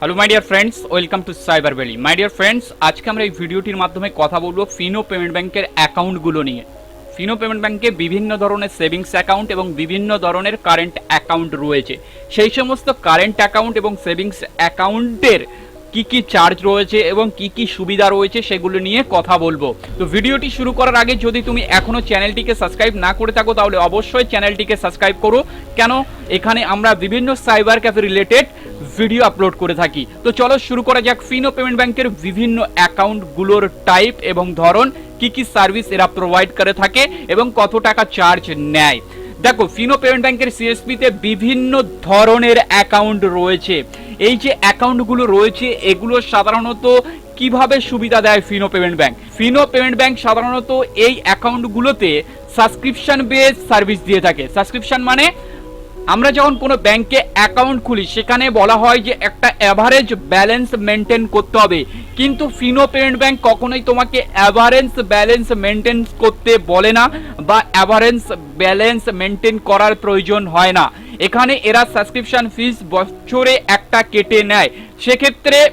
Hello my dear friends welcome to cyber valley my dear friends আজকে আমরা এই ভিডিওটির মাধ্যমে কথা বলব ফিনো পেমেন্ট ব্যাংকের অ্যাকাউন্টগুলো নিয়ে। ফিনো পেমেন্ট ব্যাংকে বিভিন্ন ধরনের সেভিংস অ্যাকাউন্ট এবং বিভিন্ন ধরনের কারেন্ট অ্যাকাউন্ট রয়েছে। সেই সমস্ত কারেন্ট অ্যাকাউন্ট এবং সেভিংস অ্যাকাউন্টের কি কি চার্জ রয়েছে এবং কি কি সুবিধা রয়েছে সেগুলো নিয়ে কথা বলব। তো ভিডিওটি শুরু করার আগে যদি তুমি এখনও চ্যানেলটিকে সাবস্ক্রাইব না করে থাকো, তাহলে অবশ্যই চ্যানেলটিকে সাবস্ক্রাইব করো। কেন? এখানে আমরা বিভিন্ন cyber cafe related video upload করে থাকি। তো চলো শুরু করা যাক। ফিনো পেমেন্ট ব্যাংকের বিভিন্ন অ্যাকাউন্টগুলোর টাইপ এবং ধরন, কি কি সার্ভিস এরা প্রোভাইড করে থাকে এবং কত টাকা চার্জ নেয়। দেখো ফিনো পেমেন্ট ব্যাংকের সিএসপিতে বিভিন্ন ধরনের অ্যাকাউন্ট রয়েছে। এই যে অ্যাকাউন্টগুলো রয়েছে, এগুলো সাধারণত কীভাবে সুবিধা দেয় Fino payment bank? Fino payment bank সাধারণত এই অ্যাকাউন্টগুলোতে সাবস্ক্রিপশন বেস সার্ভিস দিয়ে থাকে। সাবস্ক্রিপশন মানে আমরা যখন কোনো ব্যাংকে অ্যাকাউন্ট খুলি, সেখানে বলা হয় যে একটা অ্যাভারেজ ব্যালেন্স মেনটেন করতে হবে। কিন্তু ফিনো পেমেন্ট ব্যাংক কখনোই তোমাকে অ্যাভারেজ ব্যালেন্স মেনটেন করতে বলে না বা অ্যাভারেজ ব্যালেন্স মেনটেন করার প্রয়োজন হয় না। এখানে এরা সাবস্ক্রিপশন ফিস বছরে একটা কেটে নেয়। সেক্ষেত্রে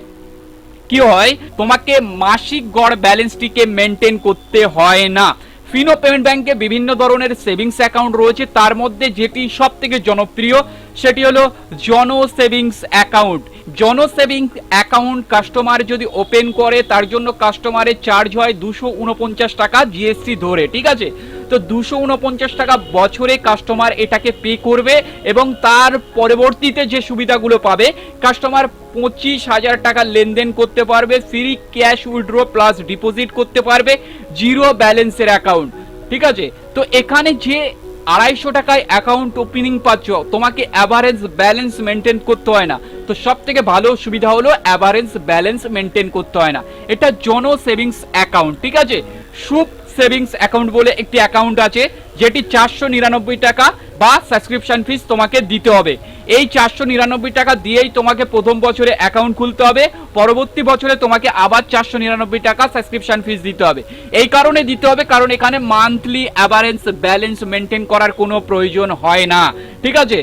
কি হয়? তোমাকে মাসিক গড় ব্যালেন্সটিকে মেনটেন করতে হয় না। ফিনো পেমেন্ট ব্যাংকে বিভিন্ন ধরনের সেভিংস অ্যাকাউন্ট রয়েছে। তার মধ্যে যেটি সব থেকে জনপ্রিয় সেটি হলো Jan savings account. Jan savings account customer যদি ওপেন করে, তার জন্য কাস্টমারের চার্জ হয় দুশো উনপঞ্চাশ টাকা জিএসটি ধরে, ঠিক আছে? তো দুশো উনপঞ্চাশ টাকা বছরে কাস্টমার এটাকে পে করবে এবং তার পরবর্তীতে যে সুবিধাগুলো পাবে, কাস্টমার পঁচিশ হাজার টাকা লেনদেন করতে পারবে free cash withdraw plus deposit করতে পারবে জিরো ব্যালেন্সের অ্যাকাউন্ট, ঠিক আছে? তো এখানে যে আড়াইশো টাকায় অ্যাকাউন্ট ওপেনিং পাচ্ছ। তোমাকে অ্যাভারেজ ব্যালেন্স মেনটেন করতে হয় না। তো সব থেকে ভালো সুবিধা হলো অ্যাভারেজ ব্যালেন্স মেনটেন করতে হয় না। এটা জন সেভিংস অ্যাকাউন্ট ঠিক আছে? সুপ সেভিংস অ্যাকাউন্ট বলে একটি অ্যাকাউন্ট আছে, যেটি চারশো নিরানব্বই টাকা বা সাবস্ক্রিপশন ফিস তোমাকে দিতে হবে। এই চারশো নিরানব্বই টাকা দিয়েই তোমাকে প্রথম বছরে অ্যাকাউন্ট খুলতে হবে, পরবর্তী বছরে তোমাকে আবার চারশো নিরানব্বই টাকা সাবস্ক্রিপশন ফিস দিতে হবে। এই কারণে দিতে হবে, কারণ এখানে মান্থলি অ্যাভারেন্স ব্যালেন্স মেনটেন করার কোনো প্রয়োজন হয় না। ঠিক আছে?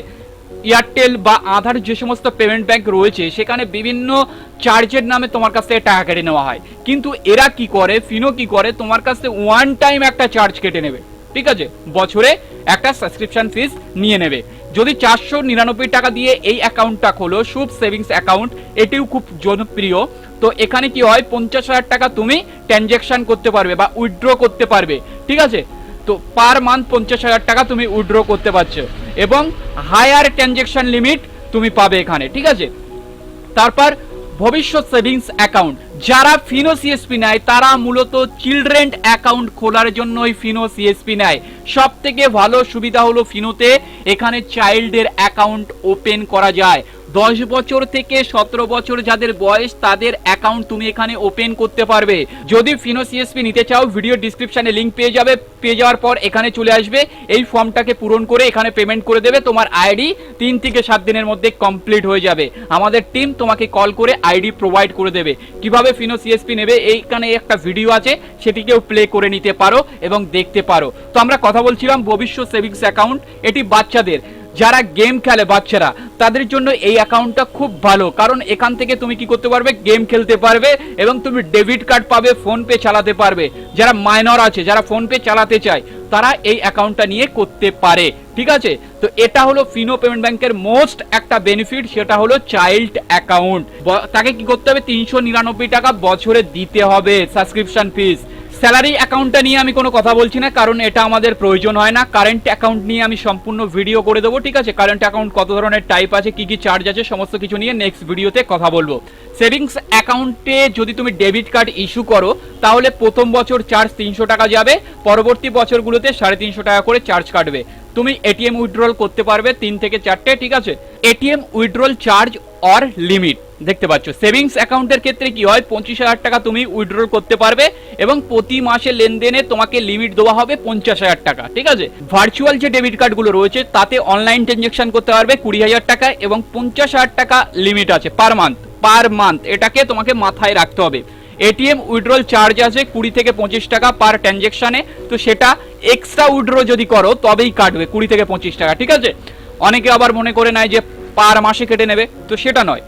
এয়ারটেল বা আধার যে সমস্ত পেমেন্ট ব্যাংক রয়েছে, সেখানে বিভিন্ন চার্জের নামে তোমার কাছ থেকে টাকা কেটে নেওয়া হয়। কিন্তু এরা কি করে ফিনো কি করে, তোমার কাছ থেকে ওয়ান টাইম একটা চার্জ কেটে নেবে। ঠিক আছে? বছরে একটা সাবস্ক্রিপশন ফিস নিয়ে নেবে। যদি চারশো নিরানব্বই টাকা দিয়ে এই অ্যাকাউন্টটা খোলো, শুভ সেভিংস অ্যাকাউন্ট এটিও খুব জনপ্রিয়। তো এখানে কি হয়, পঞ্চাশ হাজার টাকা তুমি ট্রানজ্যাকশন করতে পারবে বা উইথড্র করতে পারবে, ঠিক আছে? তো পার মান্থ পঞ্চাশ হাজার টাকা তুমি উইথড্র করতে পারছ এবং হায়ার ট্রানজ্যাকশন লিমিট তুমি পাবে এখানে, ঠিক আছে? তারপর ভবিষ্যৎ সেভিংস অ্যাকাউন্ট। যারা ফিনো সিএসপি নেয়, তারা মূলত চিলড্রেন অ্যাকাউন্ট খোলার জন্যই ফিনো সিএসপি নেয়। সব থেকে ভালো সুবিধা হলো ফিনোতে এখানে চাইল্ডের অ্যাকাউন্ট ওপেন করা যায়। দশ বছর থেকে সতেরো বছর যাদের বয়স, তাদের অ্যাকাউন্ট তুমি এখানে ওপেন করতে পারবে। যদি ফিনো সিএসপি নিতে চাও ভিডিও ডিসক্রিপশানে লিঙ্ক পেয়ে যাবে। পেয়ে যাওয়ার পর এখানে চলে আসবে। এই ফর্মটাকে পূরণ করে এখানে পেমেন্ট করে দেবে। তোমার আইডি তিন থেকে সাত দিনের মধ্যে কমপ্লিট হয়ে যাবে। আমাদের টিম তোমাকে কল করে আইডি প্রোভাইড করে দেবে। কীভাবে ফিনো সিএসপি নেবে, এইখানে একটা ভিডিও আছে। সেটিকেও প্লে করে নিতে পারো এবং দেখতে পারো। তো আমরা কথা বলছিলাম ভবিষ্যৎ সেভিংস অ্যাকাউন্ট এটি বাচ্চাদের। যারা গেম খেলে বাচ্চারা, তাদের জন্য এই অ্যাকাউন্টটা খুব ভালো। কারণ এখান থেকে তুমি কি করতে পারবে? গেম খেলতে পারবে এবং তুমি ডেবিট কার্ড পাবে ফোন পে চালাতে পারবে। যারা মাইনর আছে, যারা ফোন পে চালাতে চায়, তারা এই অ্যাকাউন্টটা নিয়ে করতে পারে। ঠিক আছে? তো এটা হলো ফিনো পেমেন্ট ব্যাংকের মোস্ট একটা বেনিফিট সেটা হলো চাইল্ড অ্যাকাউন্ট তাকে কি করতে হবে? তিনশো নিরানব্বই টাকা বছরে দিতে হবে সাবস্ক্রিপশন ফিস স্যালারি অ্যাকাউন্টটা নিয়ে আমি কোনো কথা বলছি না, কারণ এটা আমাদের প্রয়োজন হয় না। কারেন্ট অ্যাকাউন্ট নিয়ে আমি সম্পূর্ণ ভিডিও করে দেবো, ঠিক আছে? কারেন্ট অ্যাকাউন্ট কত ধরনের টাইপ আছে, কি কি চার্জ আছে, সমস্ত কিছু নিয়ে নেক্সট ভিডিওতে কথা বলব। সেভিংস অ্যাকাউন্টে যদি তুমি ডেবিট কার্ড ইস্যু করো, তাহলে প্রথম বছর চার্জ তিনশো টাকা যাবে, পরবর্তী বছরগুলোতে সাড়ে তিনশো টাকা করে চার্জ কাটবে। তুমি এটিএম উইথড্রল করতে পারবে তিন থেকে চারটে, ঠিক আছে? ATM withdrawal charge or limit. দেখতে পাচ্ছ। সেভিংস অ্যাকাউন্টের ক্ষেত্রে কি হয়? পঁচিশ হাজার টাকা তুমি উইথড্রল করতে পারবে এবং প্রতি মাসে লেনদেনে তোমাকে লিমিট দেওয়া হবে পঞ্চাশ হাজার টাকা, ঠিক আছে? ভার্চুয়াল যে ডেবিট কার্ডগুলো রয়েছে, তাতে অনলাইন ট্রানজেকশন করতে পারবে কুড়ি হাজার টাকা এবং পঞ্চাশ হাজার টাকা লিমিট আছে পার মান্থ পার মান্থ এটাকে তোমাকে মাথায় রাখতে হবে। এটিএম উইথড্রল চার্জ আছে কুড়ি থেকে পঁচিশ টাকা পার ট্রানজেকশনে তো সেটা এক্সট্রা উইথড্র যদি করো, তবেই কাটবে কুড়ি থেকে পঁচিশ টাকা, ঠিক আছে? অনেকে আবার মনে করে নেয় যে পার মাসে কেটে নেবে। তো সেটা নয়।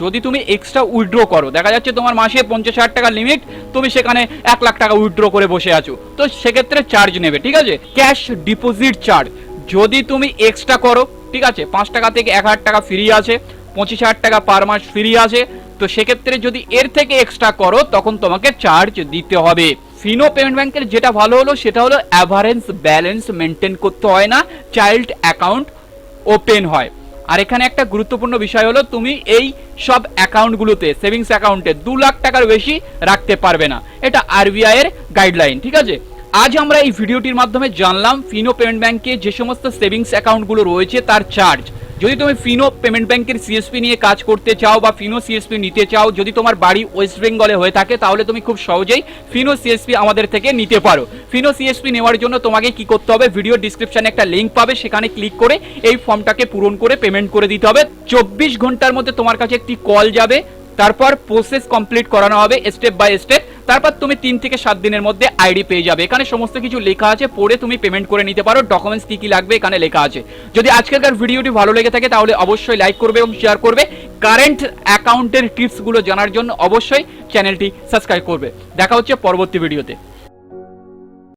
যদি তুমি এক্সট্রা উইথড্র করো, দেখা যাচ্ছে তোমার মাসে পঞ্চাশ হাজার টাকা লিমিট তুমি সেখানে এক লাখ টাকা উইথড্র করে বসে আছো। তো সেক্ষেত্রে চার্জ নেবে, ঠিক আছে? ক্যাশ ডিপোজিট চার্জ যদি তুমি এক্সট্রা করো, ঠিক আছে? পাঁচ টাকা থেকে এক হাজার টাকা ফ্রি আছে, পঁচিশ হাজার টাকা পার মাস ফ্রি আছে, তো সেক্ষেত্রে যদি এর থেকে এক্সট্রা করো, তখন তোমাকে চার্জ দিতে হবে। ফিনো পেমেন্ট ব্যাংকের যেটা ভালো হলো, সেটা হলো অ্যাভারেন্স ব্যালেন্স মেনটেন করতে হয় না চাইল্ড অ্যাকাউন্ট ওপেন হয়। আর এখানে একটা গুরুত্বপূর্ণ বিষয় হলো, তুমি এই সব অ্যাকাউন্টগুলোতে সেভিংস অ্যাকাউন্টে দু লাখ টাকার বেশি রাখতে পারবে না। এটা আরবিআই এর গাইডলাইন ঠিক আছে? আজ আমরা এই ভিডিওটির মাধ্যমে জানলাম ফিনো পেমেন্ট ব্যাংকে যে সমস্ত সেভিংস অ্যাকাউন্টগুলো রয়েছে, তার চার্জ যদি তুমি ফিনো পেমেন্ট ব্যাংকের সিএসপি নিয়ে কাজ করতে চাও বা ফিনো সিএসপি নিতে চাও, যদি তোমার বাড়ি ওয়েস্ট বেঙ্গলে হয়ে থাকে, তাহলে তুমি খুব সহজেই ফিনো সিএসপি আমাদের থেকে নিতে পারো। ফিনো সিএসপি নেওয়ার জন্য তোমাকে কি করতে হবে? ভিডিও ডিসক্রিপশানে একটা লিঙ্ক পাবে, সেখানে ক্লিক করে এই ফর্মটাকে পূরণ করে পেমেন্ট করে দিতে হবে। চব্বিশ ঘণ্টার মধ্যে তোমার কাছে একটি কল যাবে। তারপর প্রসেস কমপ্লিট করানো হবে স্টেপ বাই স্টেপ তারপর তুমি তিন থেকে সাত দিনের মধ্যে আইডি পেয়ে যাবে। এখানে সমস্ত কিছু লেখা আছে, পড়ে তুমি পেমেন্ট করে নিতে পারো। ডকুমেন্টস কি কি লাগবে এখানে লেখা আছে। যদি আজকালকার ভিডিওটি ভালো লেগে থাকে তাহলে অবশ্যই লাইক করবে এবং শেয়ার করবে। কারেন্ট অ্যাকাউন্টের টিপসগুলো জানার জন্য অবশ্যই চ্যানেলটি সাবস্ক্রাইব করবে। দেখা হচ্ছে পরবর্তী ভিডিওতে